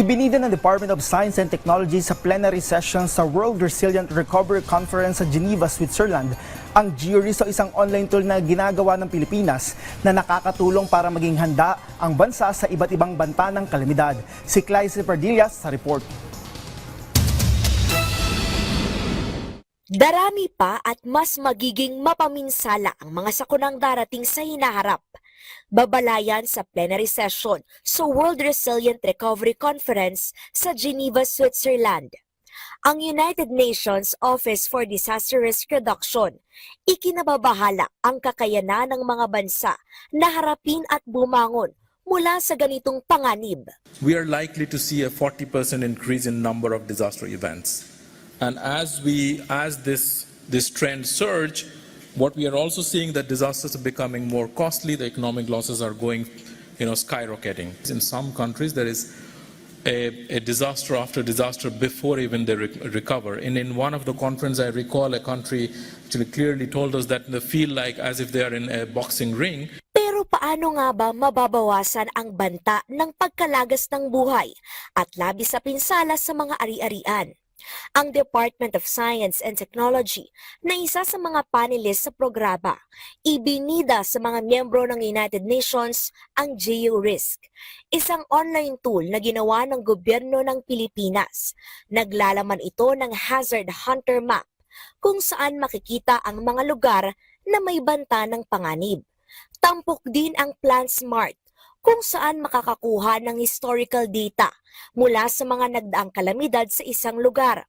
Ibinida ng Department of Science and Technology sa plenary session sa World Resilient Recovery Conference sa Geneva, Switzerland ang GeoRIS isang online tool na ginagawa ng Pilipinas na nakakatulong para maging handa ang bansa sa iba't ibang banta ng kalamidad. Si Clyce Pardillas sa report. Darami pa at mas magiging mapaminsala ang mga sakunang darating sa hinaharap. Babalayan sa plenary session sa World Resilient Recovery Conference sa Geneva, Switzerland. Ang United Nations Office for Disaster Risk Reduction ikinababahala ang kakayanan ng mga bansa na harapin at bumangon mula sa ganitong panganib. we are likely to see a 40% increase in number of disaster events. And as we, as this, this trend surge, what we are also seeing that disasters are becoming more costly, the economic losses are going, you know, skyrocketing. In some countries, there is a, a disaster after disaster before even they re- recover. And in one of the conference, I recall a country actually clearly told us that they feel like as if they are in a boxing ring, Pero paano nga ba mababawasan ang banta ng pagkalagas ng buhay at labis sa pinsala sa mga ari-arian? Ang Department of Science and Technology na isa sa mga panelist sa programa, ibinida sa mga miyembro ng United Nations ang GeoRisk, isang online tool na ginawa ng gobyerno ng Pilipinas. Naglalaman ito ng Hazard Hunter Map kung saan makikita ang mga lugar na may banta ng panganib. Tampok din ang PlanSmart kung saan makakakuha ng historical data mula sa mga nagdaang kalamidad sa isang lugar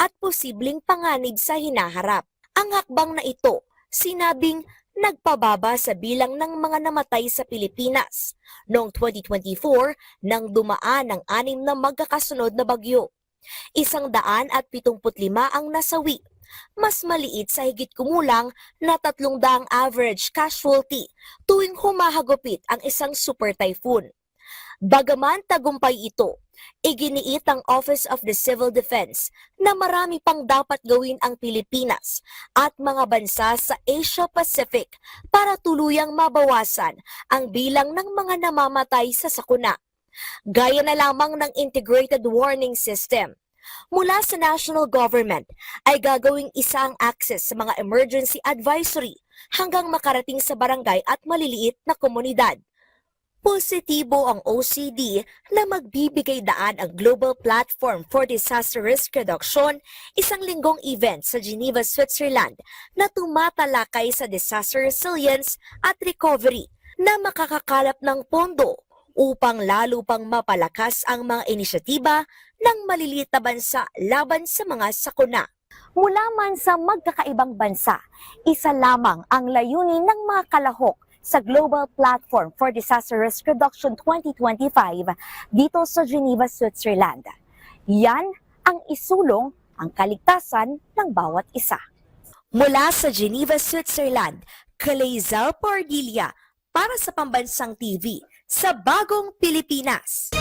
at posibleng panganib sa hinaharap. Ang hakbang na ito, sinabing nagpababa sa bilang ng mga namatay sa Pilipinas noong 2024 nang dumaan ang anim na magkakasunod na bagyo. Isang daan at pitumput lima ang nasawi mas maliit sa higit kumulang na tatlong daang average casualty tuwing humahagupit ang isang super typhoon. Bagaman tagumpay ito, iginiit ang Office of the Civil Defense na marami pang dapat gawin ang Pilipinas at mga bansa sa Asia Pacific para tuluyang mabawasan ang bilang ng mga namamatay sa sakuna. Gaya na lamang ng Integrated Warning System mula sa national government ay gagawing isa ang access sa mga emergency advisory hanggang makarating sa barangay at maliliit na komunidad. Positibo ang OCD na magbibigay daan ang Global Platform for Disaster Risk Reduction, isang linggong event sa Geneva, Switzerland na tumatalakay sa disaster resilience at recovery na makakakalap ng pondo upang lalo pang mapalakas ang mga inisyatiba ng maliliit na bansa laban sa mga sakuna. Mula man sa magkakaibang bansa, isa lamang ang layunin ng mga kalahok sa Global Platform for Disaster Risk Reduction 2025 dito sa Geneva, Switzerland. Yan ang isulong ang kaligtasan ng bawat isa. Mula sa Geneva, Switzerland, Kalezal Pardilla para sa Pambansang TV sa Bagong Pilipinas.